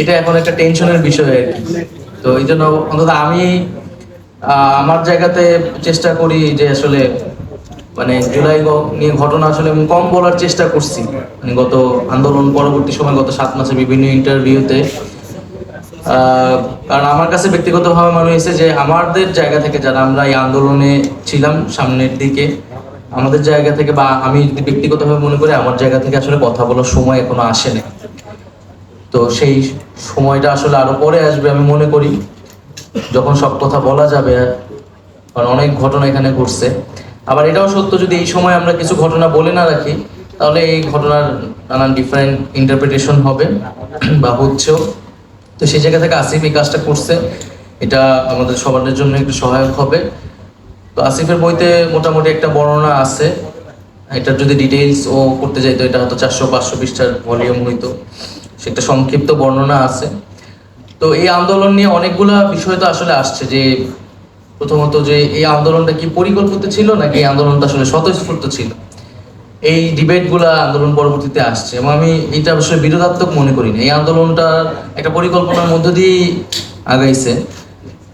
এটা এখন একটা টেনশনের বিষয়। আর কি তো এই জন্য অন্তত আমি আমার জায়গাতে চেষ্টা করি যে আসলে মানে জুলাই নিয়ে ঘটনা আসলে আমি কম বলার চেষ্টা করছি। মানে গত আন্দোলন পরবর্তী সময়, গত সাত মাসে বিভিন্ন ইন্টারভিউতে কারণ আমার কাছে ব্যক্তিগতভাবে মনে হয়েছে যে আমাদের জায়গা থেকে যারা আমরা এই আন্দোলনে ছিলাম সামনের দিকে, আমাদের জায়গা থেকে বা আমি যদি ব্যক্তিগতভাবে মনে করি, আমার জায়গা থেকে আসলে কথা বলার সময় এখনও আসেনি তো সেই সময়টা আসলে আরও পরে আসবে আমি মনে করি, যখন সব কথা বলা যাবে, কারণ অনেক ঘটনা এখানে ঘটছে। আবার এটাও সত্য যদি এই সময় আমরা কিছু ঘটনা বলে না রাখি, তাহলে এই ঘটনার নানান ডিফারেন্ট ইন্টারপ্রিটেশন হবে বা হচ্ছেও। তো সেই জায়গা থেকে আসিফ এই কাজটা করছে, এটা আমাদের সবার জন্য একটু সহায়ক হবে। তো আসিফের বইতে মোটামুটি একটা বর্ণনা আছে, এটার যদি ডিটেইলস ও করতে যাইতো এটা হয়তো চারশো পাঁচশো পৃষ্ঠার ভলিউম হইতো। সেটা সংক্ষিপ্ত বর্ণনা আছে। তো এই আন্দোলন নিয়ে অনেকগুলা বিষয় তো আসলে আসছে যে, প্রথমত যে এই আন্দোলনটা কি পরিকল্পিত ছিল নাকি এই আন্দোলনটা আসলে স্বতঃস্ফূর্ত ছিল? এই ডিবেটগুলা আন্দোলন পরবর্তীতে আসছে এবং আমি এটা আসলে বিরোধাত্মক মনে করি না। এই আন্দোলনটা একটা পরিকল্পনার মধ্য দিয়েই আগাইছে।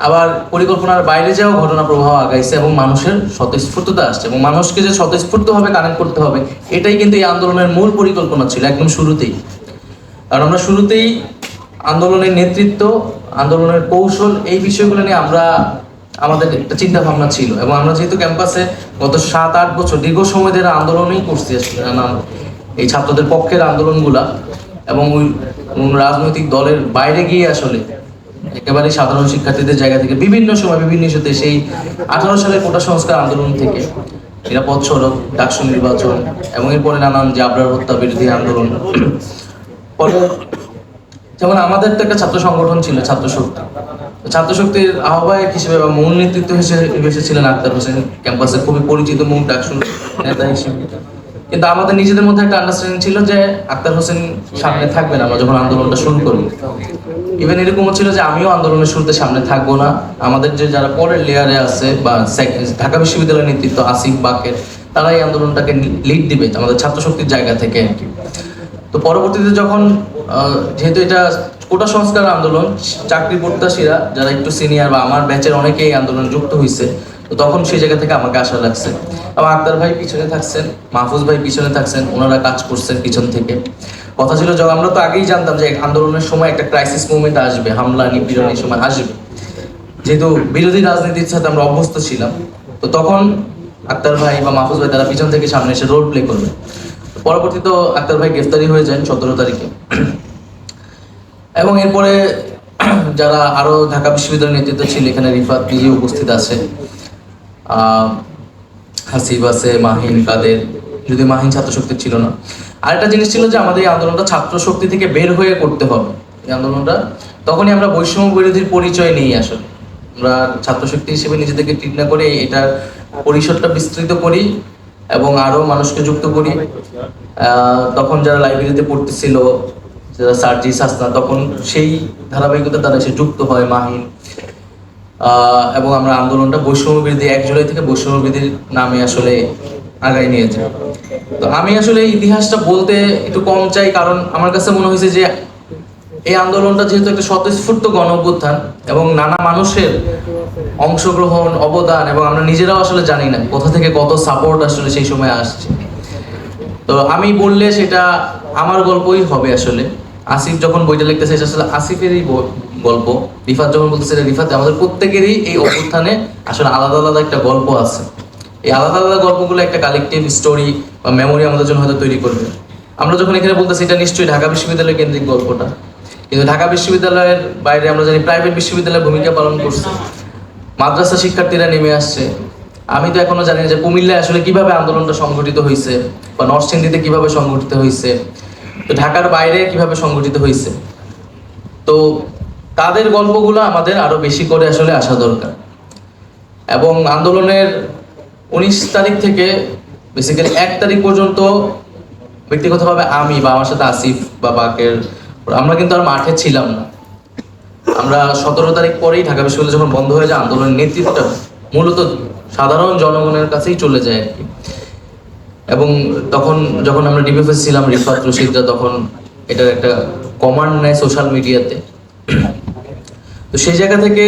আবার পরিকল্পনার বাইরে যাও ঘটনা প্রবাহ আগাইছে এবং মানুষের স্বতঃস্ফূর্ততা আসছে এবং মানুষকে যে স্বতঃস্ফূর্তভাবে কানেক্ট করতে হবে, এটাই কিন্তু এই আন্দোলনের মূল পরিকল্পনা ছিল একদম শুরুতেই। কারণ আমরা শুরুতেই আন্দোলনের নেতৃত্ব, আন্দোলনের কৌশল এই বিষয়গুলো নিয়ে আমরা আমাদের একটা চিন্তা ভাবনা ছিল এবং আমরা যেহেতু ক্যাম্পাসে গত সাত আট বছর দীর্ঘ সময় ধরে আন্দোলনই করছি এই ছাত্রদের পক্ষের আন্দোলনগুলা এবং ওই রাজনৈতিক দলের বাইরে গিয়ে আসলে একেবারে সাধারণ শিক্ষার্থীদের জায়গা থেকে বিভিন্ন সময় বিভিন্ন ইস্যুতে সেই আঠারো সালের কোটা সংস্কার আন্দোলন থেকে নিরাপদ সড়ক, ডাকসু নির্বাচন এবং এরপরে নানান যে আবরার হত্যা বিরোধী আন্দোলন। যেমন আমাদের তো একটা ছাত্র সংগঠন ছিল, ছাত্র শক্তি। ছাত্র শক্তির আহ্বায়ক হিসেবে বা মূল নেতৃত্ব হিসেবে এসেছিলেন আক্তার হোসেন ক্যাম্পাসের খুবই পরিচিত মুখ ডাকসু নেতা হিসেবে। কিন্তু আমাদের নিজেদের মধ্যে একটা আন্ডারস্ট্যান্ডিং ছিল যে আক্তার হোসেন সামনে থাকবেন আমরা যখন আন্দোলনটা শুরু করি। ইভেন এরকমও ছিল যে আমিও আন্দোলনের শুরুতে সামনে থাকব না। আমাদের যে যারা পরের লেয়ারে আছে বা ঢাকা বিশ্ববিদ্যালয়ের নেতৃত্ব আসিফ বাকের তারা এই আন্দোলনটাকে লিড দিবে, আমাদের ছাত্র শক্তির জায়গা থেকে আর কি। তো পরবর্তীতে যখন যেহেতু এটা কোটা সংস্কার আন্দোলন চাকরি প্রত্যাশীরা যারা একটু সিনিয়র বা আমার ব্যাচের অনেকে এই আন্দোলন যুক্ত হয়েছে তো তখন সেই জায়গা থেকে আমাকে আশা লাগছে। এবং আক্তার ভাই পিছনে থাকছেন মাহফুজ ভাই পিছনে থাকছেন ওনারা কাজ করছেন পিছন থেকে। কথা ছিল যখন আমরা তো আগেই জানতাম যে আন্দোলনের সময় একটা ক্রাইসিস মুভমেন্ট আসবে হামলা নিপীড়ন এই সময় আসবে। যেহেতু বিরোধী রাজনীতির সাথে আমরা অভ্যস্ত ছিলাম তো তখন আক্তার ভাই বা মাহফুজ ভাই তারা পিছন থেকে সামনে এসে রোল প্লে করবে। পরবর্তী তো আক্তার ভাই গ্রেফতারি হয়ে যান সতেরো তারিখে। এবং এরপরে যারা আরও ঢাকা বিশ্ববিদ্যালয়ের নেতৃত্ব ছিল, এখানে রিফাত নিজে উপস্থিত আছে। হাসিব আছে, মাহিন, কাদের যদি মাহিন ছাত্র শক্তি ছিল না। আরেকটা জিনিস ছিল যে আমাদের এই আন্দোলনটা ছাত্র শক্তি থেকে বের হয়ে করতে হবে। এই আন্দোলনটা তখনই আমরা বৈষম্য বিরোধীর পরিচয় নিই আসলে। আমরা ছাত্র শক্তি হিসেবে নিজেদেরকে ঠিক না করে এটার পরিসরটা বিস্তৃত করি। এবং আরও মানুষকে যুক্ত করি। তখন যারা লাইব্রেরিতে পড়তেছিল, যারা সার্জি সাসনা তখন সেই ধারাবাহিকতা তারা এসে যুক্ত হয় মাহিন। এবং আমরা আন্দোলনটা বৈষম্য বিরোধী, এক জুলাই থেকে বৈষম্য বিরোধীর নামে আসলে আগাই নিয়ে যাই তো আমি আসলে ইতিহাসটা বলতে একটু কম চাই, কারণ আমার কাছে মনে হয়েছে যে এই আন্দোলনটা যেহেতু একটা স্বতঃস্ফূর্ত গণ অভ্যুত্থান এবং নানা মানুষের অংশগ্রহণ, অবদান, এবং আমরা নিজেরাও আসলে জানি না কোথা থেকে কত সাপোর্ট আসলে সেই সময় আসছে। তো আমি বললে সেটা আমার গল্পই হবে আসলে। আসিফ যখন বইটা লিখতেছে, এটা আসলে আসিফেরই গল্প। রিফাত যখন বলতেছে রিফাত, আমাদের প্রত্যেকেরই এই অভ্যুত্থানে আসলে আলাদা আলাদা একটা গল্প আছে। এই আলাদা আলাদা গল্পগুলো একটা কালেকটিভ স্টোরি বা মেমোরি আমাদের জন্য হয়তো তৈরি করবে। আমরা যখন এখানে বলতেছি, এটা নিশ্চয়ই ঢাকা বিশ্ববিদ্যালয় কেন্দ্রিক গল্পটা। কিন্তু ঢাকা বিশ্ববিদ্যালয়ের বাইরে আমরা জানি প্রাইভেট বিশ্ববিদ্যালয়ের ভূমিকা পালন করছে। মাদ্রাসা শিক্ষার্থীরা নেমে আসছে। আমি তো এখনও জানি যে কুমিল্লায় আসলে কীভাবে আন্দোলনটা সংগঠিত হয়েছে বা নরসিংদীতে কীভাবে সংগঠিত হয়েছে তো ঢাকার বাইরে কীভাবে সংগঠিত হয়েছে তো তাদের গল্পগুলো আমাদের আরও বেশি করে আসলে আসা দরকার। এবং আন্দোলনের উনিশ তারিখ থেকে বেসিক্যালি এক তারিখ পর্যন্ত ব্যক্তিগতভাবে আমি বা আমার সাথে আসিফ বা বাকের আমরা কিন্তু আর মাঠে ছিলাম না। আমরা সতেরো তারিখ পরেই ঢাকা বিশ্ববিদ্যালয় যখন বন্ধ হয়ে যায়, আন্দোলনের নেতৃত্বটা মূলত সাধারণ জনগণের কাছেই চলে যায় আর কি। এবং তখন যখন আমরা ডিবিএফএস ছিলাম, রিফাত রশিদরা তখন এটার একটা কমান্ড নেয় সোশ্যাল মিডিয়াতে তো সেই জায়গা থেকে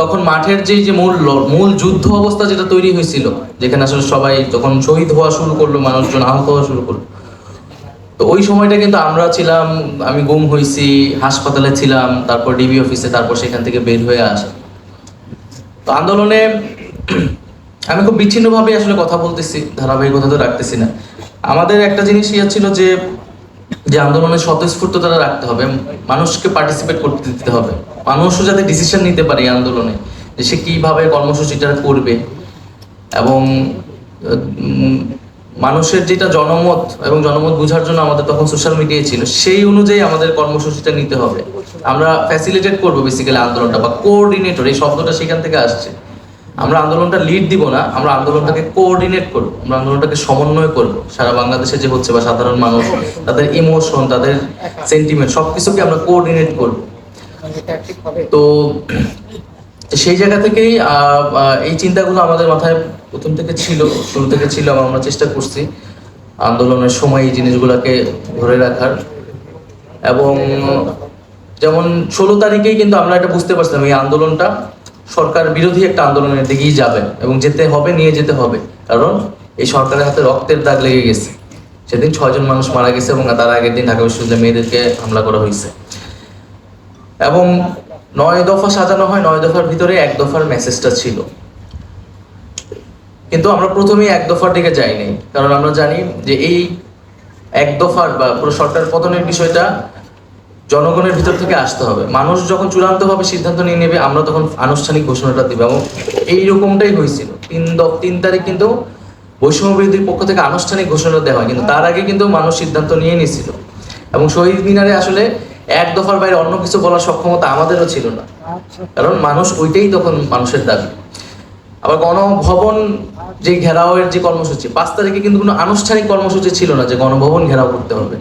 তখন মাঠের যে যে মূল মূল যুদ্ধ অবস্থা যেটা তৈরি হয়েছিল, যেখানে আসলে সবাই তখন শহীদ হওয়া শুরু করল, মানুষজন আহত হওয়া শুরু করল তো ওই সময়টা কিন্তু আমরা ছিলাম, আমি গুম হয়েছি হাসপাতালে ছিলাম, তারপর ডিবি অফিসে তারপর সেখান থেকে বের হয়ে আসা। তো আন্দোলনে আমি খুব বিচ্ছিন্নভাবে আসলে কথা বলতেছি ধারাবাহিকতা তো রাখতেছি না। আমাদের একটা জিনিস ইয়ে ছিল যে যে আন্দোলনের স্বতঃস্ফূর্ততা রাখতে হবে, মানুষকে পার্টিসিপেট করতে দিতে হবে। মানুষও যাতে ডিসিশন নিতে পারে এই আন্দোলনে, যে সে কীভাবে কর্মসূচিটা করবে। এবং মানুষের যেটা জনমত এবং জনমত বোঝার জন্য আমাদের তখন সোশ্যাল মিডিয়ায় ছিল, সেই অনুযায়ী আমাদের কর্মসূচিটা নিতে হবে। আমরা ফ্যাসিলিটেট করব বেসিক্যালি আন্দোলনটা বা কোঅর্ডিনেটর এই শব্দটা সেখান থেকে আসছে। আমরা আন্দোলনটা লিড দিব না, আমরা আন্দোলনটাকে কোঅর্ডিনেট করব, আমরা আন্দোলনটাকে সমন্বয় করব। সারা বাংলাদেশে যে হচ্ছে বা সাধারণ মানুষ, তাদের ইমোশন তাদের সেন্টিমেন্ট সব কিছুকে আমরা কোঅর্ডিনেট করব। তো সেই জায়গা থেকেই এই চিন্তাগুলো আমাদের মাথায় প্রথম থেকে ছিল, শুরু থেকে ছিল, আমরা চেষ্টা করছি আন্দোলনের সময় এই জিনিসগুলোকে ধরে রাখার। এবং যেমন ষোলো তারিখেই কিন্তু আমরা এটা বুঝতে পারছিলাম, এই আন্দোলনটা সরকার বিরোধী একটা আন্দোলনের দিকেই যাবে এবং যেতে হবে, নিয়ে যেতে হবে। কারণ এই সরকারের হাতে রক্তের দাগ লেগে গেছে। সেদিন ছয়জন মানুষ মারা গেছে এবং তার আগের দিন ঢাকা বিশ্ববিদ্যালয়ের মেয়েদেরকে হামলা করা হয়েছে। এবং নয় দফা সাজানো হয়, নয় দফার ভিতরে এক দফার মেসেজটা ছিল। কিন্তু আমরা প্রথমেই এক দফার দিকে যাইনি কারণ আমরা জানি যে এই এক দফার বা পুরো সরকার পতনের বিষয়টা জনগণের ভিতর থেকে আসতে হবে। মানুষ যখন চূড়ান্তভাবে সিদ্ধান্ত নিয়ে নেবে আমরা তখন আনুষ্ঠানিক ঘোষণাটা দিব এবং এই রকমটাই হয়েছিল। তিন তিন তারিখ কিন্তু বৈষম্য বিরোধীর পক্ষ থেকে আনুষ্ঠানিক ঘোষণা দেওয়া হয় কিন্তু তার আগে কিন্তু মানুষ সিদ্ধান্ত নিয়ে নিয়েছিল। এবং শহীদ মিনারে আসলে এক দফার বাইরে অন্য কিছু বলার সক্ষমতা আমাদেরও ছিল না। কারণ মানুষ ওইটাই তখন মানুষের দাবি। আবার গণভবন যে ঘেরাওয়ের যে কর্মসূচি, পাঁচ তারিখে কিন্তু কোনো আনুষ্ঠানিক কর্মসূচি ছিল না যে গণভবন ঘেরাও করতে হবে।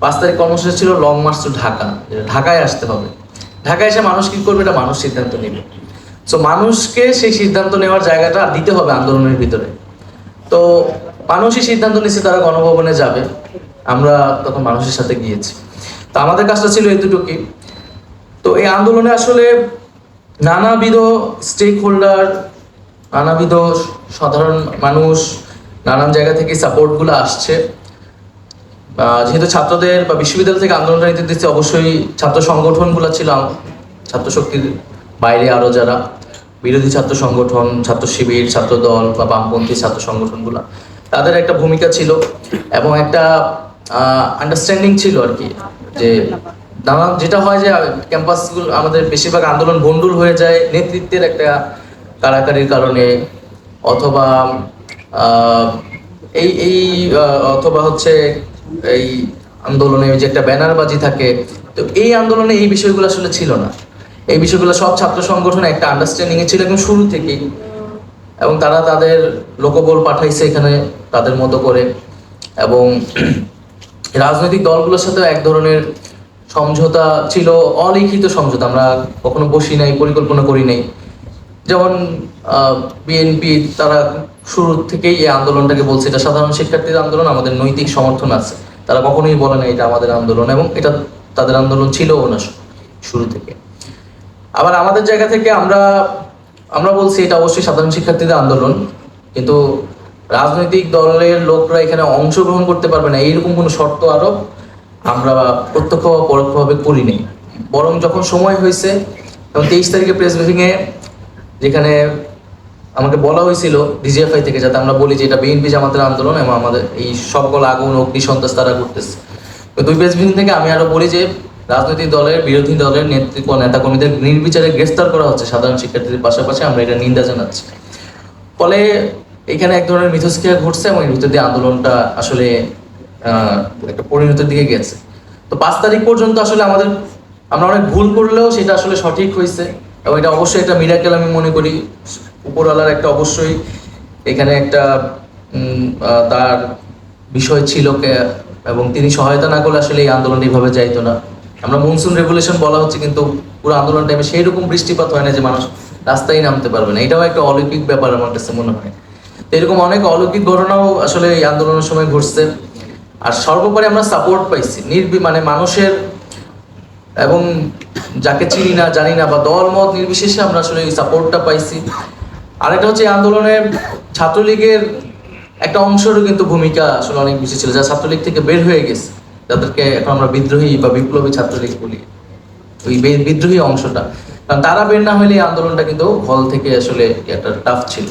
পাঁচ তারিখ কর্মসূচি ছিল লং মার্চ টু ঢাকা ঢাকায় আসতে হবে। ঢাকায় এসে মানুষ কি করবে? এটা মানুষ সিদ্ধান্ত নেবে। সো মানুষকে সেই সিদ্ধান্ত নেওয়ার জায়গাটা দিতে হবে আন্দোলনের ভিতরে। তো, মানুষই সিদ্ধান্ত নিচ্ছে তারা গণভবনে যাবে। আমরা তখন মানুষের সাথে গিয়েছি। তো, আমাদের কাজটা ছিল এই এতটুকুই। তো, এই আন্দোলনে আসলে নানাবিধ স্টেক হোল্ডার নানাবিধ সাধারণ মানুষ নানান জায়গা থেকে সাপোর্টগুলো আসছে। যেহেতু ছাত্রদের বা বিশ্ববিদ্যালয় থেকে আন্দোলনটা নিতে দিচ্ছে, অবশ্যই ছাত্র সংগঠনগুলো ছিল ছাত্র শক্তির বাইরে আরও যারা। বিরোধী ছাত্র সংগঠন, ছাত্র শিবির, ছাত্র দল বা বামপন্থী ছাত্র সংগঠনগুলো, তাদের একটা ভূমিকা ছিল এবং একটা আন্ডারস্ট্যান্ডিং ছিল আর কি যে নানা যেটা হয় যে ক্যাম্পাসগুলো আমাদের বেশিরভাগ আন্দোলন ভণ্ডুল হয়ে যায়, নেতৃত্বের একটা কারাকারির কারণে অথবা এই এই অথবা হচ্ছে এই আন্দোলনে যে একটা ব্যানারবাজি থাকে, তো এই আন্দোলনে এই বিষয়গুলো আসলে ছিল না। এই বিষয়গুলো সব ছাত্র সংগঠন একটা আন্ডারস্ট্যান্ডিং এ ছিল একদম শুরু থেকেই। এবং তারা তাদের লোকবল পাঠাইছে এখানে তাদের মতো করে। এবং রাজনৈতিক দলগুলোর সাথে এক ধরনের সমঝোতা ছিল, অলিখিত সমঝোতা। আমরা কখনো বসি নাই, পরিকল্পনা করি নাই। যেমন বিএনপি তারা শুরু থেকেই এই আন্দোলনটাকে বলছে, এটা সাধারণ শিক্ষার্থীদের আন্দোলন, আমাদের নৈতিক সমর্থন আছে। তারা কখনোই বলে না এটা আমাদের আন্দোলন এবং এটা তাদের আন্দোলন ছিলও না শুরু থেকে। আবার আমাদের জায়গা থেকে আমরা আমরা বলছি এটা অবশ্যই সাধারণ শিক্ষার্থীদের আন্দোলন, কিন্তু রাজনৈতিক দলের লোকরা এখানে অংশগ্রহণ করতে পারবে না, এইরকম কোনো শর্ত আরোপ আমরা প্রত্যক্ষ বা পরোক্ষভাবে করিনি। বরং যখন সময় হয়েছে, এবং তেইশ তারিখে প্রেস ব্রিফিংয়ে যেখানে আমাকে বলা হয়েছিল ডিজিএফআই থেকে যাতে আমরা বলি যে এটা বিএনপি জামাতের আন্দোলন এবং আমাদের এই সকল আগুন, অগ্নি সন্ত্রাস তারা করতেছে তো দুই প্রেস ব্রিফিং থেকে আমি আরও বলি যে রাজনৈতিক দলের, বিরোধী দলের নেতৃত্ব নেতা কর্মীদের নির্বিচারে গ্রেফতার করা হচ্ছে সাধারণ শিক্ষার্থীদের পাশাপাশি, আমরা এটা নিন্দা জানাচ্ছি। ফলে এখানে এক ধরনের মিথস্ক্রিয়া ঘটছে এবং এর ভিতর দিয়ে আন্দোলনটা আসলে একটা পরিণতির দিকে গেছে। তো পাঁচ তারিখ পর্যন্ত আসলে আমাদের, আমরা অনেক ভুল করলেও সেটা আসলে সঠিক হয়েছে। এবং এটা অবশ্যই একটা মিরাকেল আমি মনে করি। উপরওয়ালার একটা অবশ্যই এখানে একটা তার বিষয় ছিল এবং তিনি সহায়তা না করলে আসলে এই আন্দোলন এইভাবে যাইতো না। আমরা মনসুন রেগুলেশন বলা হচ্ছে, কিন্তু পুরো আন্দোলন টাইমে সেই রকম বৃষ্টিপাত হয় না যে মানুষ রাস্তায় নামতে পারবে না। এটাও একটা অলৌকিক ব্যাপার আমার কাছে মনে হয়। তো এরকম অনেক অলৌকিক ঘটনাও আসলে এই আন্দোলনের সময় ঘটছে। আর সর্বোপরি আমরা সাপোর্ট পাইছি। নির্বি মানে মানুষের এবং যাকে চিনি না, জানি না, বা দল মত নির্বিশেষে আমরা আসলে এই সাপোর্টটা পাইছি। আরেকটা হচ্ছে এই আন্দোলনে ছাত্রলীগের একটা অংশেরও কিন্তু ভূমিকা আসলে অনেক বেশি ছিল যারা ছাত্রলীগ থেকে বের হয়ে গেছে। যাদেরকে এখন আমরা বিদ্রোহী বা বিপ্লবী ছাত্রলীগ বলি। ওই বিদ্রোহী অংশটা। কারণ তারা বের না হলে আন্দোলনটা কিন্তু হল থেকে আসলে একটা টাফ ছিল।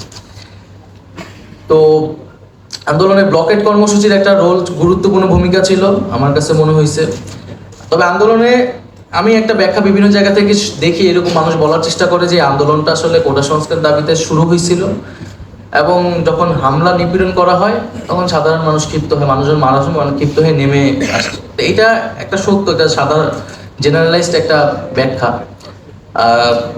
তো আন্দোলনে ব্লকেট কর্মসূচির একটা রোল গুরুত্বপূর্ণ ভূমিকা ছিল, আমার কাছে মনে হয়েছে তবে আন্দোলনে আমি একটা ব্যাখ্যা বিভিন্ন জায়গা থেকে দেখি, এরকম মানুষ বলার চেষ্টা করে যে আন্দোলনটা আসলে কোটা সংস্কার দাবিতে শুরু হয়েছিল। এবং যখন হামলা নিপীড়ন করা হয়, তখন সাধারণ মানুষ ক্ষিপ্ত হয়, মানুষজন মারা মানুষ ক্ষিপ্ত হয়ে নেমে আসে। তো এটা একটা সত্য, এটা সাধারণ জেনারেলাইজড একটা ব্যাখ্যা।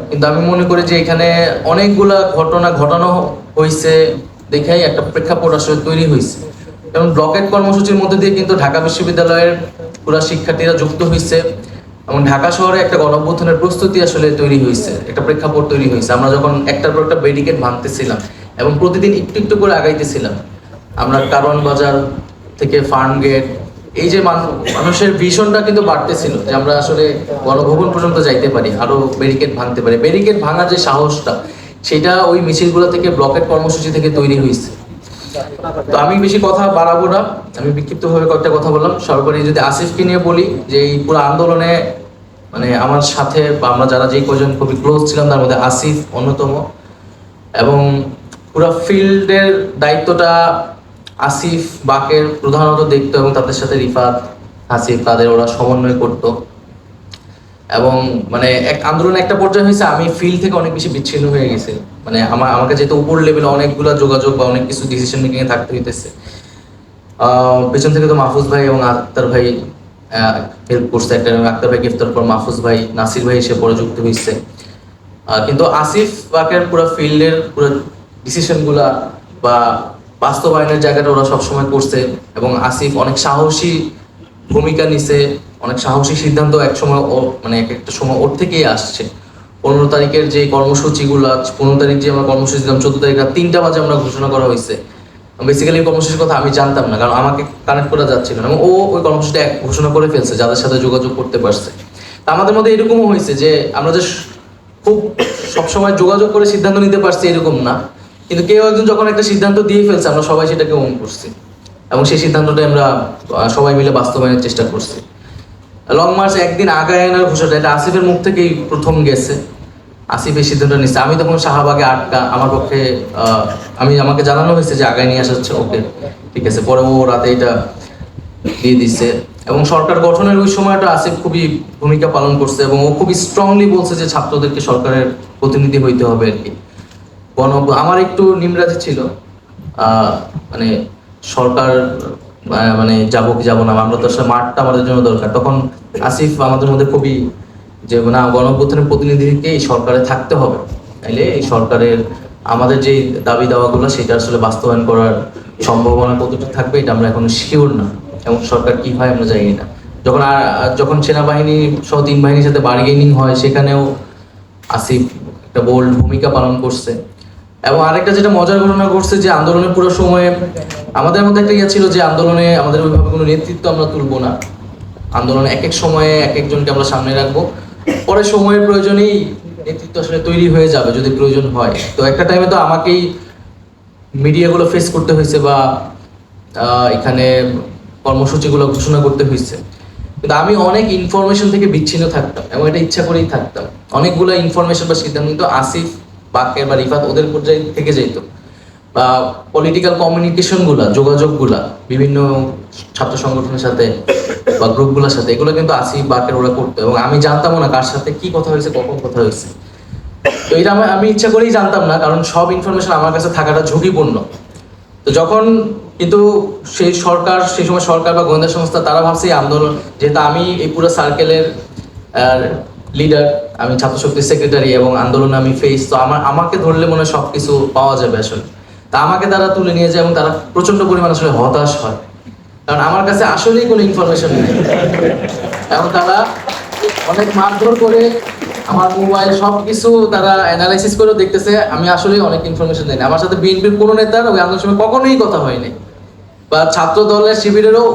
কিন্তু আমি মনে করি যে এখানে অনেকগুলা ঘটনা ঘটানো হয়েছে দেখেই একটা প্রেক্ষাপট আসলে তৈরি হয়েছে যেমন ব্লকেট কর্মসূচির মধ্যে দিয়ে কিন্তু ঢাকা বিশ্ববিদ্যালয়ের পুরা শিক্ষার্থীরা যুক্ত হয়েছে এবং ঢাকা শহরে একটা গণঅভ্যুত্থানের প্রস্তুতি আসলে তৈরি হয়েছে, একটা প্রেক্ষাপট তৈরি হয়েছে। আমরা যখন একটার পর একটা ব্যারিকেড ভাঙতেছিলাম এবং প্রতিদিন একটু একটু করে আগাইতেছিলাম, আমরা কারওয়ান বাজার থেকে ফার্ম গেট এই যে মানু- মানুষের ভীষণটা কিন্তু বাড়তেছিল যে আমরা আসলে গণভবন পর্যন্ত যাইতে পারি, আরও ব্যারিকেড ভাঙতে পারি। ব্যারিকেড ভাঙার যে সাহসটা, সেটা ওই মিছিলগুলো থেকে ব্লকেট কর্মসূচি থেকে তৈরি হয়েছে। তো আমি বেশি কথা বাড়াবো না। আমি বিক্ষিপ্তভাবে কয়েকটা কথা বললাম। সর্বোপরি যদি আসিফকে নিয়ে বলি যে এই পুরো আন্দোলনে মানে আমার সাথে বা আমরা যারা যে কজন খুবই ক্লোজ ছিলাম, তার মধ্যে আসিফ অন্যতম। এবং পুরো ফিল্ডের দায়িত্বটা আসিফ বাকের প্রধানত দেখতো এবং তাদের সাথে রিফাত, আসিফ, তাদের ওরা সমন্বয় করতো। এবং মানে এক আন্দোলন একটা পর্যায়ে হয়েছে, আমি ফিল্ড থেকে অনেক বেশি বিচ্ছিন্ন হয়ে গেছি। মানে আমার, আমাকে যেহেতু উপর লেভেলে অনেকগুলো যোগাযোগ বা অনেক কিছু ডিসিশন মেকিং এ থাকতে হইতেছে। পেছন থেকে তো মাহফুজ ভাই এবং আক্তার ভাই হেল্প করছে একটা আক্তার ভাই গ্রেফতার পর মাহফুজ ভাই, নাসির ভাই এসে পরে যুক্ত হয়েছে কিন্তু আসিফ বাকের পুরো ফিল্ডের পুরো ডিসিশনগুলা বা বাস্তবায়নের জায়গাটা ওরা সবসময় করছে, এবং আসিফ অনেক সাহসী ভূমিকা নিছে। অনেক সাহসী সিদ্ধান্ত এক সময় মানে এক একটা সময় ওর থেকেই আসছে। পনেরো তারিখের যে কর্মসূচিগুলো পনেরো তারিখ যে আমরা কর্মসূচি দিলাম, চোদ্দ তারিখ রাত তিনটা বাজে আমরা ঘোষণা করা হয়েছে। বেসিক্যালি কর্মসূচির কথা আমি জানতাম না, কারণ আমাকে কানেক্ট করা যাচ্ছিল না। ও ওই কর্মসূচিটা ঘোষণা করে ফেলছে, যাদের সাথে যোগাযোগ করতে পারছে। তা আমাদের মধ্যে এরকমও হয়েছে যে আমরা যে খুব সবসময় যোগাযোগ করে সিদ্ধান্ত নিতে পারছি এরকম না। কিন্তু কেউ একজন যখন একটা সিদ্ধান্ত দিয়ে ফেলছে, আমরা সবাই সেটাকে ওন করছি। এবং সেই সিদ্ধান্তটা আমরা সবাই মিলে বাস্তবায়নের চেষ্টা করছি। লং মার্চ একদিন আগায় আনার ঘোষণা, এটা আসিফের মুখ থেকেই প্রথম গেছে। আসিফ এই সিদ্ধান্ত নিচ্ছে আমি তখন শাহবাগে আটকা আমার পক্ষে আমি, আমাকে জানানো হয়েছে যে আগায় নিয়ে আসা হচ্ছে ওকে। ঠিক আছে, পরে ও রাতে এটা দিয়ে দিচ্ছে এবং সরকার গঠনের ওই সময়টা আসিফ খুবই ভূমিকা পালন করছে এবং ও খুবই স্ট্রংলি বলছে যে ছাত্রদেরকে সরকারের প্রতিনিধি হইতে হবে আর কি। গণ আমার একটু নিমরাজি ছিল। মানে সরকার মানে যাব কি যাব না, আমরা তো আসলে মাঠটা আমাদের জন্য দরকার। তখন আসিফ আমাদের মধ্যে খুবই যে, না, গণঅভ্যুত্থানের প্রতিনিধিকে এই সরকারে থাকতে হবে। তাইলে এই সরকারের আমাদের যে দাবি দাওয়াগুলো, সেটা আসলে বাস্তবায়ন করার সম্ভাবনা কতটুকু থাকবে, এটা আমরা এখন শিওর না। এবং সরকার কি হয়, আমরা জানি না। যখন আর, যখন সেনাবাহিনী সহ তিন বাহিনীর সাথে বার্গেনিং হয়, সেখানেও আসিফ একটা বোল্ড ভূমিকা পালন করছে। এবং আরেকটা যেটা মজার ঘটনা ঘটছে যে আন্দোলনের পুরো সময়ে আমাদের মধ্যে একটা ইয়ে ছিল যে আন্দোলনে আমাদের ওইভাবে কোনো নেতৃত্ব আমরা তুলবো না। আন্দোলনে এক এক সময়ে এক একজনকে আমরা সামনে রাখব। পরে সময়ের প্রয়োজনেই নেতৃত্ব আসলে তৈরি হয়ে যাবে যদি প্রয়োজন হয়। তো একটা টাইমে তো আমাকেই মিডিয়াগুলো ফেস করতে হয়েছে বা এখানে কর্মসূচিগুলো ঘোষণা করতে হয়েছে। কিন্তু আমি অনেক ইনফরমেশন থেকে বিচ্ছিন্ন থাকতাম এবং এটা ইচ্ছা করেই থাকতাম। অনেকগুলো ইনফরমেশন বা সিদ্ধান্ত কিন্তু আসিফ বাকের বা রিফাত ওদের পর্যায়ে থেকে যেত। বা পলিটিক্যাল কমিউনিকেশনগুলা যোগাযোগগুলা বিভিন্ন ছাত্র সংগঠনের সাথে বা গ্রুপগুলোর সাথে, এগুলো কিন্তু আসিফ বাকের ওরা করতো এবং আমি জানতামও না কার সাথে কি কথা হয়েছে, কখন কথা হয়েছে। তো এটা আমি ইচ্ছা করেই জানতাম না, কারণ সব ইনফরমেশন আমার কাছে থাকাটা ঝুঁকিপূর্ণ। তো যখন কিন্তু সেই সরকার, সেই সময় সরকার বা গোয়েন্দা সংস্থা, তারা ভাবছে এই আন্দোলন, যেহেতু আমি এই পুরো সার্কেলের লিডার আমি ছাত্র শক্তির সেক্রেটারি এবং আন্দোলনে আমি ফেস তো আমার, আমাকে ধরলে মনে হয় সব কিছু পাওয়া যাবে আসলে। তা আমাকে তারা তুলে নিয়ে যায় এবং তারা প্রচণ্ড পরিমাণ আসলে হতাশ হয়। কারণ আমার কাছে আসলেই কোনো ইনফরমেশন নেই। এবং তারা অনেক মারধর করে আমার মোবাইল সব কিছু তারা অ্যানালাইসিস করে দেখতেছে, আমি আসলেই অনেক ইনফরমেশন দেই। আমার সাথে বিএনপির কোনো নেতার ওই আন্দোলনের সময় কখনোই কথা হয়নি। বা ছাত্র দলের শিবিরেরও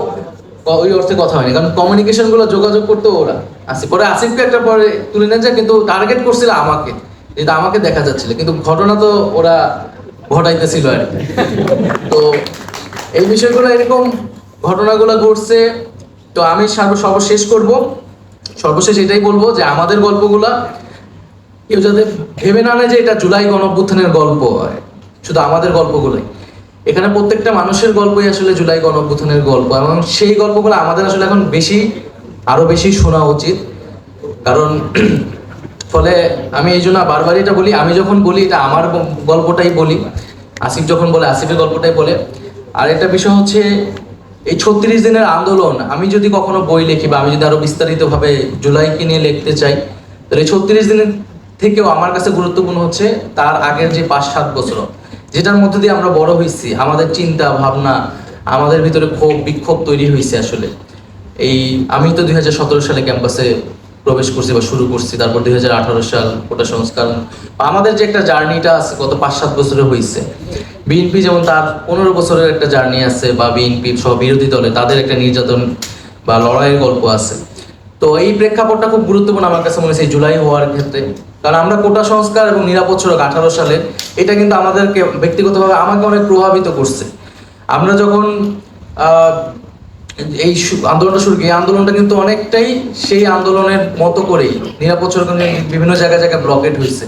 ওই অর্থে কথা হয়নি। কারণ কমিউনিকেশনগুলো যোগাযোগ করতো ওরা। আসিফ পরে আসিফকে একটা পরে তুলে নিয়ে যায় কিন্তু টার্গেট করছিল আমাকে। যেটা আমাকে দেখা যাচ্ছিল। কিন্তু ঘটনা তো ওরা ঘটাইতেছিল আর কি। তো এই বিষয়গুলো এরকম ঘটনাগুলো ঘটছে। তো আমি সর্ব- সর্বশেষ করব। সর্বশেষ এটাই বলব যে, আমাদের গল্পগুলা কেউ যাতে ভেবে না নেয় যে, এটা জুলাই গণঅভ্যুত্থানের গল্প হয়। শুধু আমাদের গল্পগুলোই। এখানে প্রত্যেকটা মানুষের গল্পই আসলে জুলাই গণঅভ্যুত্থানের গল্প এবং সেই গল্পগুলো আমাদের আসলে এখন বেশি আরও বেশি শোনা উচিত। কারণ ফলে আমি এই জন্য বারবার এটা বলি, আমি যখন বলি, এটা আমার গল্পটাই বলি। আসিফ যখন বলে, আসিফের গল্পটাই বলে। আর একটা বিষয় হচ্ছে, এই ছত্রিশ দিনের আন্দোলন, আমি যদি কখনো বই লিখি বা আমি যদি আরও বিস্তারিতভাবে জুলাইকে নিয়ে লিখতে চাই, তাহলে ছত্রিশ দিনের থেকেও আমার কাছে গুরুত্বপূর্ণ হচ্ছে তার আগের যে পাঁচ, সাত বছর। যেটার মধ্যে দিয়ে আমরা বড় হয়েছি, আমাদের চিন্তা ভাবনা, আমাদের ভিতরে ক্ষোভ, বিক্ষোভ তৈরি হয়েছে আসলে। এই, আমি তো দুই হাজার সতেরো সালে ক্যাম্পাসে প্রবেশ করছি বা শুরু করছি, তারপর দু হাজার আঠারো সাল কোটা সংস্কার। আমাদের যে একটা জার্নিটা আছে, গত পাঁচ সাত বছরে হয়েছে বিএনপি যেমন তার পনেরো বছরের একটা জার্নি আছে, বা বিএনপি সহ বিরোধী দলে তাদের একটা নির্যাতন বা লড়াইয়ের গল্প আছে। তো এই প্রেক্ষাপটটা খুব গুরুত্বপূর্ণ আমার কাছে মনে এই জুলাই হওয়ার ক্ষেত্রে। কারণ আমরা কোটা সংস্কার এবং নিরাপদ সড়ক আঠারো সালে, এটা কিন্তু আমাদেরকে ব্যক্তিগতভাবে আমাকে অনেক প্রভাবিত করছে। আমরা যখন এই আন্দোলনটা শুরু এই আন্দোলনটা কিন্তু অনেকটাই সেই আন্দোলনের মতো করেই নিরাপদ সড়ক বিভিন্ন জায়গায় জায়গায় ব্লকেট হয়েছে।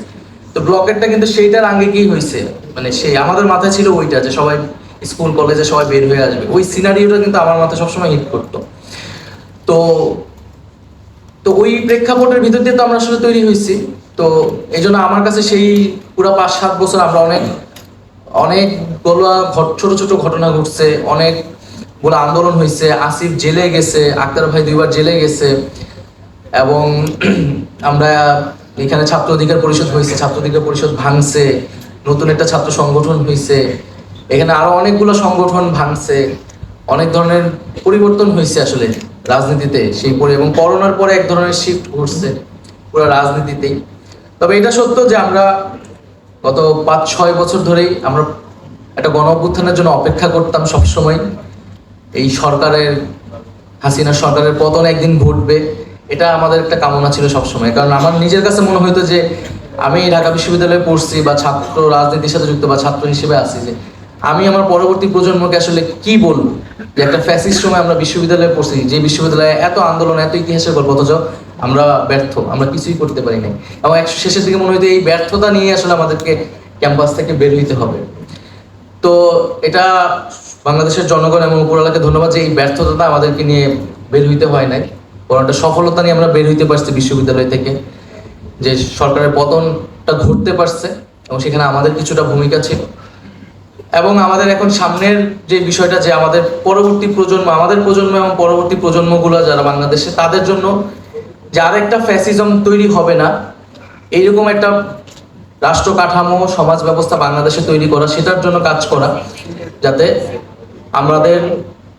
তো ব্লকেটটা কিন্তু সেইটার আগে কি হয়েছে? মানে সেই আমাদের মাথায় ছিল ওইটা যে সবাই স্কুল, কলেজে সবাই বের হয়ে আসবে। ওই সিনারিওটা কিন্তু আমার মাথায় সবসময় হিট করতো। তো তো ওই প্রেক্ষাপটের ভিতর দিয়ে তো আমরা আসলে তৈরি হয়েছি। তো এই জন্য আমার কাছে সেই পুরো পাঁচ সাত বছর আমরা অনেক অনেক গোলা ছোট ছোট ঘটনা ঘটছে, অনেক বলে আন্দোলন হয়েছে আসিফ জেলে গেছে, আক্তার ভাই দুইবার জেলে গেছে, এবং আমরা এখানে ছাত্র অধিকার পরিষদ হয়েছে, ছাত্র অধিকার পরিষদ ভাঙছে, নতুন একটা ছাত্র সংগঠন হয়েছে এখানে আরও অনেকগুলো সংগঠন ভাঙছে, অনেক ধরনের পরিবর্তন হয়েছে আসলে রাজনীতিতে সেই পরে, এবং করোনার পরে এক ধরনের শিফট ঘটছে পুরো রাজনীতিতেই। তবে এটা সত্য যে আমরা গত পাঁচ ছয় বছর ধরেই আমরা একটা গণ অভ্যুত্থানের জন্য অপেক্ষা করতাম সবসময় এই সরকারের হাসিনা সরকারের পতন একদিন ঘটবে, এটা আমাদের একটা কামনা ছিল সবসময়। কারণ আমার নিজের কাছে মনে হইতো যে আমি ঢাকা বিশ্ববিদ্যালয়ে পড়ছি বা ছাত্র রাজনীতির সাথে যুক্ত বা ছাত্র হিসেবে আছি যে আমি আমার পরবর্তী প্রজন্মকে আসলে কি বলব? যে একটা ফ্যাসিস্ট সময় আমরা বিশ্ববিদ্যালয়ে পড়ছি, যে বিশ্ববিদ্যালয়ে এত আন্দোলন, এত ইতিহাসের গল্প, অথচ আমরা ব্যর্থ, আমরা কিছুই করতে পারি নাই। এবং এক শেষের দিকে মনে হইতো এই ব্যর্থতা নিয়ে আসলে আমাদেরকে ক্যাম্পাস থেকে বের হইতে হবে। তো এটা বাংলাদেশের জনগণ এবং উপরওয়ালাকে ধন্যবাদ যে এই ব্যর্থতা আমাদেরকে নিয়ে বের হইতে হয় নাই। বরং একটা সফলতা নিয়ে আমরা বের হইতে পারছি বিশ্ববিদ্যালয় থেকে। যে সরকারের পতনটা ঘটতে পারছে এবং সেখানে আমাদের কিছুটা ভূমিকা ছিল। এবং আমাদের এখন সামনের যে বিষয়টা যে আমাদের পরবর্তী প্রজন্ম, আমাদের প্রজন্ম এবং পরবর্তী প্রজন্মগুলো যারা বাংলাদেশে, তাদের জন্য যে আরেকটা ফ্যাসিজম তৈরি হবে না, এইরকম একটা রাষ্ট্র কাঠামো, সমাজ ব্যবস্থা বাংলাদেশে তৈরি করা, সেটার জন্য কাজ করা, যাতে আমাদের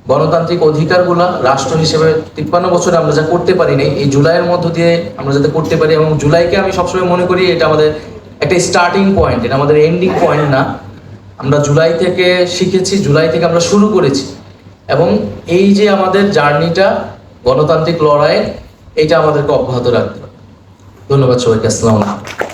গণতান্ত্রিক অধিকারগুলা রাষ্ট্র হিসেবে তিপ্পান্ন বছরে আমরা যা করতে পারি নাই এই জুলাইয়ের মধ্য দিয়ে আমরা যাতে করতে পারি এবং জুলাইকে আমি সবসময় মনে করি এটা আমাদের একটা স্টার্টিং পয়েন্ট এটা আমাদের এন্ডিং পয়েন্ট না। আমরা জুলাই থেকে শিখেছি, জুলাই থেকে আমরা শুরু করেছি। এবং এই যে আমাদের জার্নিটা গণতান্ত্রিক লড়াই এইটা আমাদেরকে অব্যাহত রাখতে হবে। ধন্যবাদ সবাইকে, আসসালাম আলাইকুম।